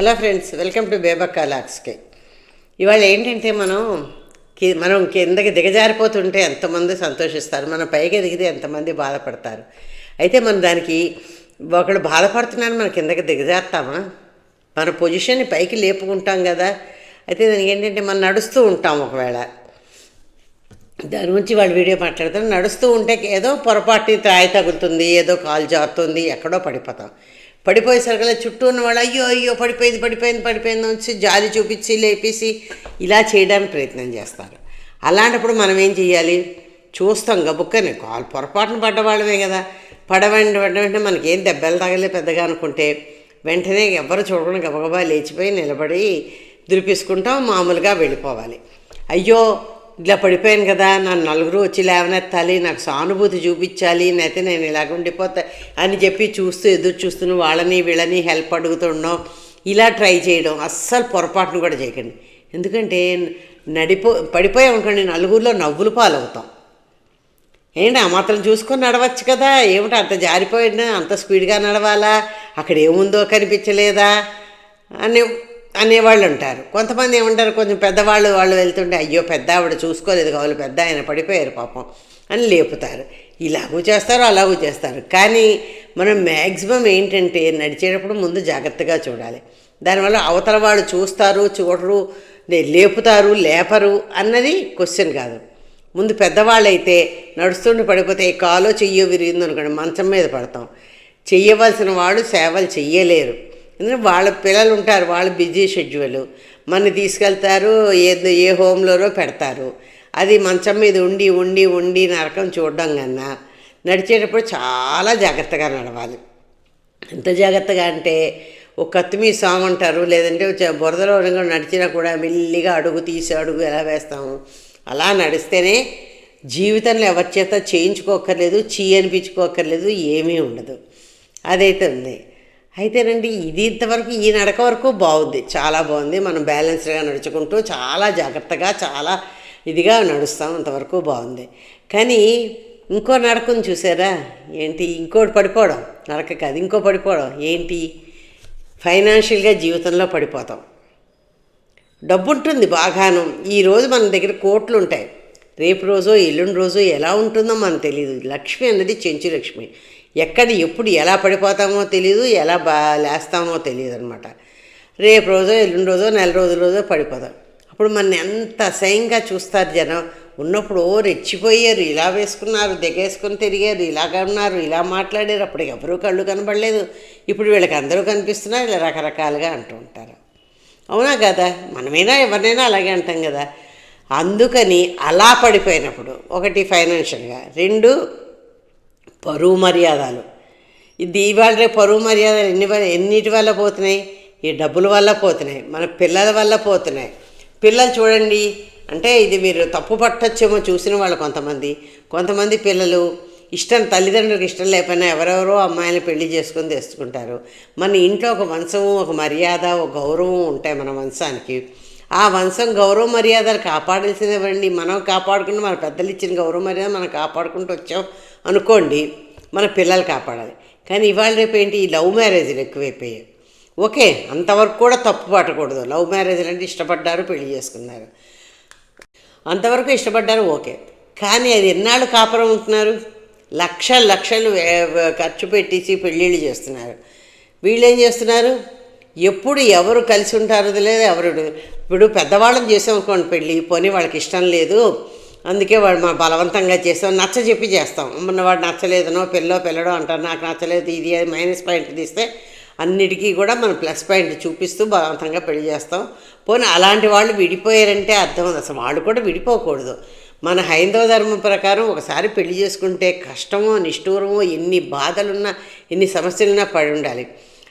Hello friends welcome to Bebakka లాక్స్కి ఇవాళ ఏంటంటే మనం కి- మనం కిందకి దిగజారిపోతుంటే ఎంతమంది సంతోషిస్తారు మనం పైకి ఎదిగితే ఎంతమంది బాధపడతారు. అయితే మనం దానికి ఒకళ్ళు బాధపడుతున్నారని మనం కిందకి దిగజారుతామా? మన పొజిషన్ని పైకి లేపుకుంటాం కదా. అయితే దానికి ఏంటంటే మనం నడుస్తూ ఉంటాం ఒకవేళ. దాని గురించి వాళ్ళు వీడియో మాట్లాడతారు. నడుస్తూ ఉంటే ఏదో పొరపాటు త్రాయి తగులుతుంది ఏదో కాలు జారుతుంది ఎక్కడో పడిపోతాం. పడిపోయేసరికల్లా చుట్టూ ఉన్న వాళ్ళు అయ్యో అయ్యో పడిపోయింది పడిపోయింది పడిపోయింది వచ్చి జాలి చూపించి లేపేసి ఇలా చేయడానికి ప్రయత్నం చేస్తారు. అలాంటప్పుడు మనం ఏం చేయాలి? చూస్తాం గబుక్కని కాలు పొరపాటున పడ్డవాళ్ళమే కదా. పడవండి పడ్డ వెంటనే మనకి ఏం దెబ్బలు తగలే పెద్దగా అనుకుంటే వెంటనే ఎవరు చూడకుండా గబగబా లేచిపోయి నిలబడి దురిపిసుకుంటాం మామూలుగా వెళ్ళిపోవాలి. అయ్యో ఇట్లా పడిపోయాను కదా నన్ను నలుగురు వచ్చి లేవనెత్తాలి నాకు సానుభూతి చూపించాలి అయితే నేను ఇలాగ ఉండిపోతా అని చెప్పి చూస్తూ ఎదురు చూస్తున్న వాళ్ళని వీళ్ళని హెల్ప్ అడుగుతుండడం ఇలా ట్రై చేయడం అస్సలు పొరపాటును కూడా చేయకండి. ఎందుకంటే నడిపో పడిపోయాం అనుకోండి నలుగురిలో నవ్వులు పాలవుతాం. ఏంటి ఆ మాత్రం చూసుకొని నడవచ్చు కదా ఏమిటి అంత జారిపోయినా అంత స్పీడ్గా నడవాలా అక్కడ ఏముందో కనిపించలేదా అని అనేవాళ్ళు ఉంటారు కొంతమంది ఏమంటారు కొంచెం పెద్దవాళ్ళు వాళ్ళు వెళ్తుంటే అయ్యో పెద్ద ఆవిడ చూసుకోలేదు కావాలి పెద్ద ఆయన పడిపోయారు పాపం అని లేపుతారు. ఇలాగూ చేస్తారు అలాగూ చేస్తారు. కానీ మనం మ్యాక్సిమం ఏంటంటే నడిచేటప్పుడు ముందు జాగ్రత్తగా చూడాలి. దానివల్ల అవతల వాళ్ళు చూస్తారు చూడరు లేపుతారు లేపరు అన్నది క్వశ్చన్ కాదు. ముందు పెద్దవాళ్ళైతే నడుస్తుండి పడిపోతే కాలో చెయ్యో విరిగిందనుకోండి మంచం మీద పడతాం. చెయ్యవలసిన వాళ్ళు సేవలు చెయ్యలేరు. ఎందుకంటే వాళ్ళ పిల్లలు ఉంటారు వాళ్ళ బిజీ షెడ్యూల్. మన తీసుకెళ్తారు ఏ ఏ హోమ్లోనో పెడతారు. అది మంచం మీద ఉండి ఉండి ఉండి నరకం చూడడం కన్నా నడిచేటప్పుడు చాలా జాగ్రత్తగా నడవాలి. ఎంత జాగ్రత్తగా అంటే ఒక కత్తిమీ సాంగ్ అంటారు లేదంటే బురదలో నడిచినా కూడా మెల్లిగా అడుగు తీసి అడుగు ఎలా వేస్తాము. అలా నడిస్తేనే జీవితంలో ఎవరి చేత చేయించుకోకర్లేదు చీ అనిపించుకోకర్లేదు ఏమీ ఉండదు. అదైతే ఉంది. అయితేనండి ఇది ఇంతవరకు ఈ నడక వరకు బాగుంది. చాలా బాగుంది. మనం బ్యాలెన్స్డ్గా నడుచుకుంటూ చాలా జాగ్రత్తగా చాలా ఇదిగా నడుస్తాం. అంతవరకు బాగుంది. కానీ ఇంకో నడకను చూసారా? ఏంటి? ఇంకోటి పడిపోవడం. నడక కాదు ఇంకో పడిపోవడం. ఏంటి? ఫైనాన్షియల్గా జీవితంలో పడిపోతాం. డబ్బు ఉంటుంది బాగాను ఈరోజు మన దగ్గర కోట్లు ఉంటాయి రేపు రోజు ఎల్లుండి రోజు ఎలా ఉంటుందో మనకు తెలియదు లక్ష్మి అన్నది చెంచు లక్ష్మి ఎక్కడ ఎప్పుడు ఎలా పడిపోతామో తెలియదు ఎలా బా లేస్తామో తెలియదు అనమాట రేపు రోజో ఎల్లుండి రోజో నెల రోజుల రోజో పడిపోతాం. అప్పుడు మన ఎంత అసహ్యంగా చూస్తారు జనం. ఉన్నప్పుడు ఓ రెచ్చిపోయారు ఇలా వేసుకున్నారు దిగేసుకుని తిరిగారు ఇలాగ ఉన్నారు ఇలా మాట్లాడారు. అప్పుడు ఎవరూ కళ్ళు కనబడలేదు. ఇప్పుడు వీళ్ళకి అందరూ కనిపిస్తున్నారు ఇలా రకరకాలుగా అంటూ ఉంటారు. అవునా కదా? మనమైనా ఎవరినైనా అలాగే అంటాం కదా? అందుకని అలా పడిపోయినప్పుడు ఒకటి ఫైనాన్షియల్గా రెండు పరువు మర్యాదలు. ఇది ఇవాళ రేపు పరువు మర్యాదలు ఎన్ని ఎన్నిటి వల్ల పోతున్నాయి? ఈ డబ్బుల వల్ల పోతున్నాయి. మన పిల్లల వల్ల పోతున్నాయి. పిల్లలు చూడండి అంటే ఇది మీరు తప్పు పట్టచ్చేమో చూసిన వాళ్ళు కొంతమంది. కొంతమంది పిల్లలు ఇష్టం తల్లిదండ్రులకు ఇష్టం లేకపోయినా ఎవరెవరో అమ్మాయిని పెళ్ళి చేసుకొని తెచ్చుకుంటారు. మన ఇంట్లో ఒక వంశము ఒక మర్యాద ఒక గౌరవం ఉంటాయి మన వంశానికి. ఆ వంశం గౌరవ మర్యాదలు కాపాడాల్సినవండి మనం కాపాడుకుంటూ మన పెద్దలు ఇచ్చిన గౌరవ మర్యాద మనం కాపాడుకుంటూ వచ్చాం. అనుకోండి మన పిల్లలు కాపాడాలి. కానీ ఇవాళ రేపు ఏంటి? ఈ లవ్ మ్యారేజ్లు ఎక్కువైపోయాయి. ఓకే అంతవరకు కూడా తప్పు పట్టకూడదు లవ్ మ్యారేజ్లు అంటే ఇష్టపడ్డారు పెళ్ళి చేసుకున్నారు. అంతవరకు ఇష్టపడ్డారు ఓకే. కానీ అది ఎన్నాళ్ళు కాపురం ఉంటున్నారు లక్షలు లక్షలు ఖర్చు పెట్టేసి పెళ్ళిళ్ళు చేస్తున్నారు. వీళ్ళు ఏం చేస్తున్నారు? ఎప్పుడు ఎవరు కలిసి ఉంటారో తెలియదు. ఎవరు ఇప్పుడు పెద్దవాళ్ళని చేసాం అనుకోండి పెళ్ళి పోనీ వాళ్ళకి ఇష్టం లేదు. అందుకే వాడు మా బలవంతంగా చేస్తాం నచ్చ చెప్పి చేస్తాం. మొన్న వాడు నచ్చలేదనో పిల్లో పిల్లడో అంటారు. నాకు నచ్చలేదు ఇది అది మైనస్ పాయింట్ తీస్తే అన్నిటికీ కూడా మనం ప్లస్ పాయింట్ చూపిస్తూ బలవంతంగా పెళ్ళి చేస్తాం. పోనీ అలాంటి వాళ్ళు విడిపోయారంటే అర్థం ఉంది అసలు వాళ్ళు కూడా విడిపోకూడదు. మన హైందవ ధర్మం ప్రకారం ఒకసారి పెళ్ళి చేసుకుంటే కష్టమో నిష్ఠూరమో ఎన్ని బాధలున్నా ఎన్ని సమస్యలున్నా పడి ఉండాలి.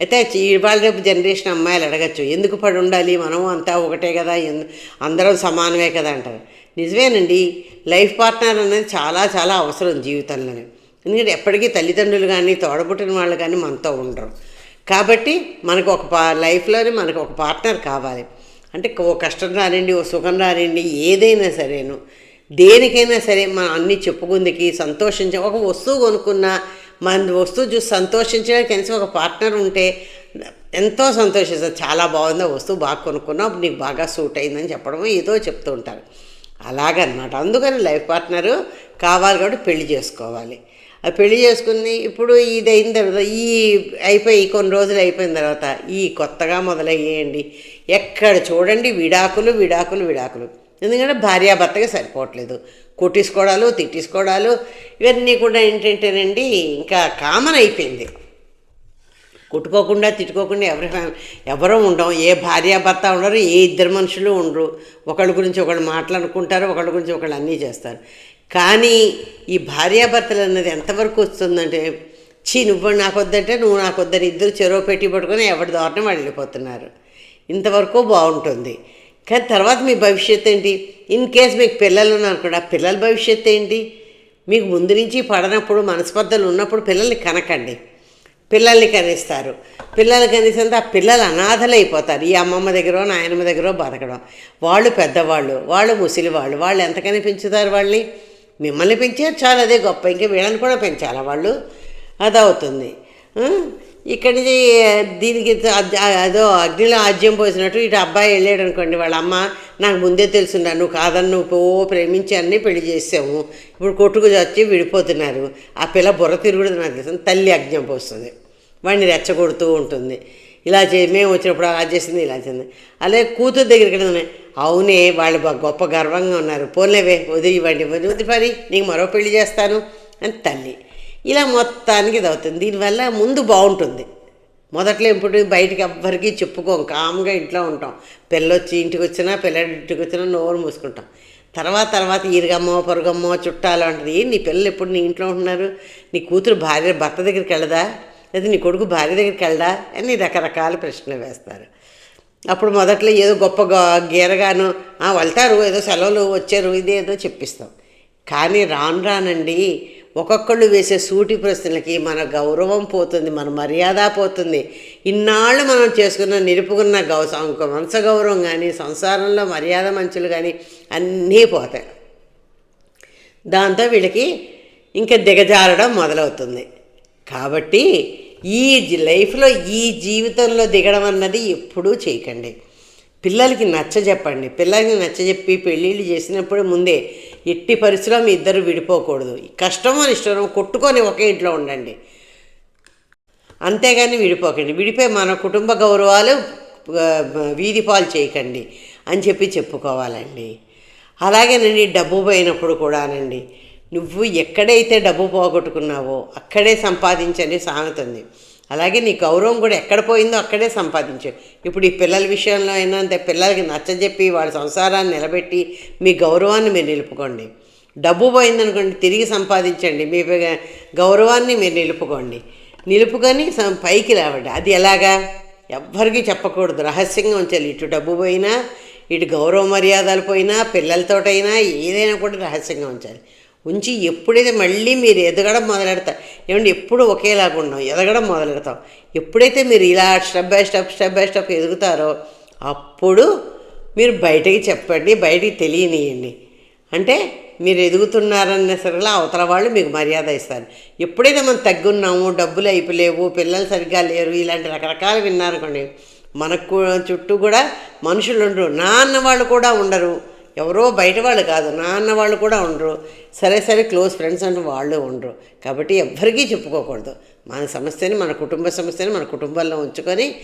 అయితే ఇవాళ రేపు జనరేషన్ అమ్మాయిలు అడగచ్చు. ఎందుకు పడి ఉండాలి? మనం అంతా ఒకటే కదా ఎందు- అందరం సమానమే కదా అంటారు. నిజమేనండి. లైఫ్ పార్ట్నర్ అనేది చాలా చాలా అవసరం జీవితంలోనే. ఎందుకంటే ఎప్పటికీ తల్లిదండ్రులు కానీ తోడబుట్టిన వాళ్ళు కానీ మనతో ఉండరు. కాబట్టి మనకు ఒక పా లైఫ్లోనే మనకు ఒక పార్ట్నర్ కావాలి. అంటే ఓ కష్టం రానండి ఓ సుఖం రానండి ఏదైనా సరేను. దేనికైనా సరే మనం అన్నీ చెప్పుకుందికి సంతోషించ ఒక వస్తువు కొనుక్కున్నా మన వస్తువు చూసి సంతోషించడానికి కనీసం ఒక పార్ట్నర్ ఉంటే ఎంతో సంతోషిస్తారు. చాలా బాగుంది ఆ వస్తువు బాగా కొనుక్కున్నావు నీకు బాగా సూట్ అయిందని చెప్పడం ఏదో చెప్తూ ఉంటారు. అలాగనమాట. అందుకని లైఫ్ పార్ట్నరు కావాలి కాబట్టి పెళ్ళి చేసుకోవాలి. అది పెళ్ళి చేసుకుని ఇప్పుడు ఇది అయిన తర్వాత ఈ అయిపోయి కొన్ని రోజులు అయిపోయిన తర్వాత ఈ కొత్తగా మొదలయ్యేయండి. ఎక్కడ చూడండి విడాకులు విడాకులు విడాకులు. ఎందుకంటే భార్యాభర్తగా సరిపోవట్లేదు. కొట్టించుకోవడాలు తిట్టించుకోవడాలు ఇవన్నీ కూడా ఏంటంటేనండి ఇంకా కామన్ అయిపోయింది. కొట్టుకోకుండా తిట్టుకోకుండా ఎవరి ఎవరూ ఉండం ఏ భార్యాభర్త ఉండరు ఏ ఇద్దరు మనుషులు ఉండరు. ఒకళ్ళ గురించి ఒకళ్ళు మాట్లాడుకుంటారు ఒకళ్ళ గురించి ఒకళ్ళు అన్నీ చేస్తారు. కానీ ఈ భార్యాభర్తలు అన్నది ఎంతవరకు వస్తుందంటే చీ నువ్వు నాకు వద్దంటే నువ్వు నాకు వద్దని ఇద్దరు చెరువు పెట్టి పట్టుకొని ఎవరి దారిని వెళ్ళిపోతున్నారు. ఇంతవరకు బాగుంటుంది. కానీ తర్వాత మీ భవిష్యత్తు ఏంటి? ఇన్ కేస్ మీకు పిల్లలు ఉన్నారు కూడా పిల్లల భవిష్యత్తు ఏంటి? మీకు ముందు నుంచి పడనప్పుడు మనస్పర్ధలు ఉన్నప్పుడు పిల్లల్ని కనకండి. పిల్లల్ని కనిస్తారు. పిల్లల్ని కనిస్తే ఆ పిల్లలు అనాథలైపోతారు. ఈ అమ్మమ్మ దగ్గర నాయనమ్మ దగ్గర బతకడం. వాళ్ళు పెద్దవాళ్ళు వాళ్ళు ముసలి వాళ్ళు వాళ్ళు ఎంతకని పెంచుతారు వాళ్ళని? మిమ్మల్ని పెంచారు చాలా అదే గొప్ప. ఇంకా వీళ్ళని కూడా పెంచాలా వాళ్ళు? అదవుతుంది. ఇక్కడి నుంచి దీనికి అదో అగ్నిలో ఆజ్యం పోసినట్టు ఇటు అబ్బాయి వెళ్ళాడు అనుకోండి వాళ్ళ అమ్మ నాకు ముందే తెలుసున్నా నువ్వు కాదని నువ్వు ఓ ప్రేమించి పెళ్ళి చేసాము ఇప్పుడు కొట్టుకు వచ్చి విడిపోతున్నారు ఆ పిల్ల బుర్ర తిరుగుడు నాకు తెలుసు తల్లి అజ్ఞం పోస్తుంది వాడిని రెచ్చగొడుతూ ఉంటుంది ఇలా చే మేము వచ్చినప్పుడు అలా చేసింది ఇలా చేసింది అలాగే కూతురు దగ్గరికి అవునే వాళ్ళు గొప్ప గర్వంగా ఉన్నారు పోలేవే వదిలి ఇవ్వండి వదిలి పరి నీకు మరో పెళ్ళి చేస్తాను అని తల్లి ఇలా మొత్తానికి ఇది అవుతుంది దీనివల్ల ముందు బాగుంటుంది. మొదట్లో ఇప్పుడు బయటికి ఎవ్వరికీ చెప్పుకోం. కామ్గా ఇంట్లో ఉంటాం. పిల్లొచ్చి ఇంటికి వచ్చినా పిల్లడి ఇంటికి వచ్చినా నోరు మూసుకుంటాం. తర్వాత తర్వాత ఈరుగమ్మో పొరుగమ్మో చుట్టాలు అంటది నీ పిల్లలు ఎప్పుడు నీ ఇంట్లో ఉంటున్నారు? నీ కూతురు భార్య భర్త దగ్గరికి వెళ్ళదా? లేదా నీ కొడుకు భార్య దగ్గరికి వెళ్ళదా? అని రకరకాల ప్రశ్నలు వేస్తారు. అప్పుడు మొదట్లో ఏదో గొప్ప గీరగాను వెళ్తారు. ఏదో సెలవులు వచ్చారు. ఇదేదో చెప్పిస్తాం. కానీ రాను రానండి ఒక్కొక్కళ్ళు వేసే సూటి ప్రశ్నలకి మన గౌరవం పోతుంది మన మర్యాద పోతుంది. ఇన్నాళ్ళు మనం చేసుకున్న నిలుపుకున్న గౌ వంశ గౌరవం కానీ సంసారంలో మర్యాద మంచులు కానీ అన్నీ పోతాయి. దాంతో వీళ్ళకి ఇంకా దిగజారడం మొదలవుతుంది. కాబట్టి ఈ లైఫ్లో ఈ జీవితంలో దిగడం అన్నది ఎప్పుడూ చేయకండి. పిల్లలకి నచ్చ చెప్పండి పిల్లలకి నచ్చ చెప్పి పెళ్ళిళ్ళు చేసినప్పుడు ముందే ఎట్టి పరిస్థితిలో మీ ఇద్దరు విడిపోకూడదు. కష్టమో ఇష్టమో కొట్టుకొని ఒకే ఇంట్లో ఉండండి. అంతేగాని విడిపోకండి. విడిపోయి మన కుటుంబ గౌరవాలు వీధి పాలు చేయకండి అని చెప్పి చెప్పుకోవాలండి. అలాగేనండి డబ్బు పోయినప్పుడు కూడానండి. నువ్వు ఎక్కడైతే డబ్బు పోగొట్టుకున్నావో అక్కడే సంపాదించండి సామెత ఉంది. అలాగే నీ గౌరవం కూడా ఎక్కడ పోయిందో అక్కడే సంపాదించు. ఇప్పుడు ఈ పిల్లల విషయంలో అయినా అంతే పిల్లలకి నచ్చజెప్పి వాళ్ళ సంసారాన్ని నిలబెట్టి మీ గౌరవాన్ని మీరు నిలుపుకోండి. డబ్బు పోయిందనుకోండి తిరిగి సంపాదించండి. మీ గౌరవాన్ని మీరు నిలుపుకోండి. నిలుపుకొని సం- పైకి లేవండి. అది ఎలాగా? ఎవ్వరికీ చెప్పకూడదు. రహస్యంగా ఉంచాలి. ఇటు డబ్బు పోయినా ఇటు గౌరవ మర్యాదలు పోయినా పిల్లలతోటైనా ఏదైనా కూడా రహస్యంగా ఉంచాలి. ఉంచి ఎప్పుడైతే మళ్ళీ మీరు ఎదగడం మొదలెడతారు ఏమంటే ఎప్పుడు ఒకేలాగా ఉన్నాం ఎదగడం మొదలెడతాం ఎప్పుడైతే మీరు ఇలా step by step step by step ఎదుగుతారో అప్పుడు మీరు బయటకి చెప్పండి బయటికి తెలియనియండి. అంటే మీరు ఎదుగుతున్నారన్న సరిగా అవతల వాళ్ళు మీకు మర్యాద ఇస్తారు. ఎప్పుడైతే మనం తగ్గున్నాము డబ్బులు అయిపోలేవు పిల్లలు సరిగ్గా లేరు ఇలాంటి రకరకాలు విన్నారనుకోండి మనకు చుట్టూ కూడా మనుషులు ఉండరు నా అన్న వాళ్ళు కూడా ఉండరు. ఎవరో బయట వాళ్ళు కాదు నాన్న వాళ్ళు కూడా ఉండరు. సరే సరే క్లోజ్ ఫ్రెండ్స్ అంటే వాళ్ళు ఉండరు. కాబట్టి ఎవ్వరికీ చెప్పుకోకూడదు. మన సమస్యని మన కుటుంబ సమస్యని మన కుటుంబంలో ఉంచుకొని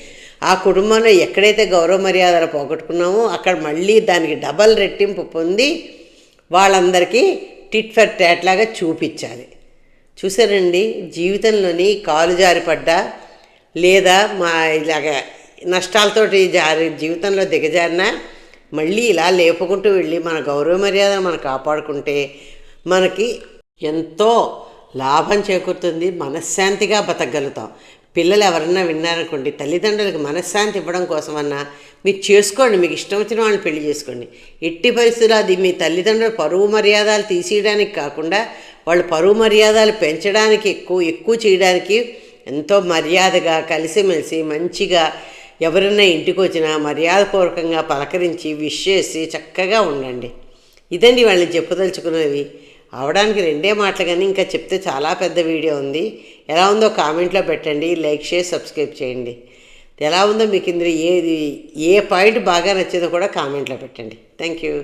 ఆ కుటుంబంలో ఎక్కడైతే గౌరవ మర్యాదలు పోగొట్టుకున్నామో అక్కడ మళ్ళీ దానికి డబల్ రెట్టింపు పొంది వాళ్ళందరికీ టిట్ ఫర్ టాట్ లాగా చూపించాలి. చూసారండి జీవితంలోని కాలు జారిపడ్డా లేదా మా ఇలాగ నష్టాలతోటి జారి జీవితంలో దిగజారినా మళ్ళీ ఇలా లేపుకుంటూ వెళ్ళి మన గౌరవ మర్యాద మనం కాపాడుకుంటే మనకి ఎంతో లాభం చేకూరుతుంది మనశ్శాంతిగా బతకగలుగుతాం. పిల్లలు ఎవరన్నా విన్నారనుకోండి తల్లిదండ్రులకు మనశ్శాంతి ఇవ్వడం కోసమన్నా మీరు చేసుకోండి మీకు ఇష్టం వచ్చిన వాళ్ళని పెళ్ళి చేసుకోండి. ఎట్టి పరిస్థితులు అది మీ తల్లిదండ్రుల పరువు మర్యాదలు తీసేయడానికి కాకుండా వాళ్ళ పరువు మర్యాదలు పెంచడానికి ఎక్కువ ఎక్కువ చేయడానికి ఎంతో మర్యాదగా కలిసిమెలిసి మంచిగా ఎవరైనా ఇంటికి వచ్చినా మర్యాదపూర్వకంగా పలకరించి విష్ చేసి చక్కగా ఉండండి. ఇదండి వాళ్ళని చెప్పదలుచుకున్నవి అవడానికి రెండే మాటలు కానీ ఇంకా చెప్తే చాలా పెద్ద వీడియో ఉంది. ఎలా ఉందో కామెంట్లో పెట్టండి. లైక్ చేసి సబ్స్క్రైబ్ చేయండి. ఎలా ఉందో మీకు ఇందులో ఏది ఏ పాయింట్ బాగా నచ్చిందో కూడా కామెంట్లో పెట్టండి. Thank you.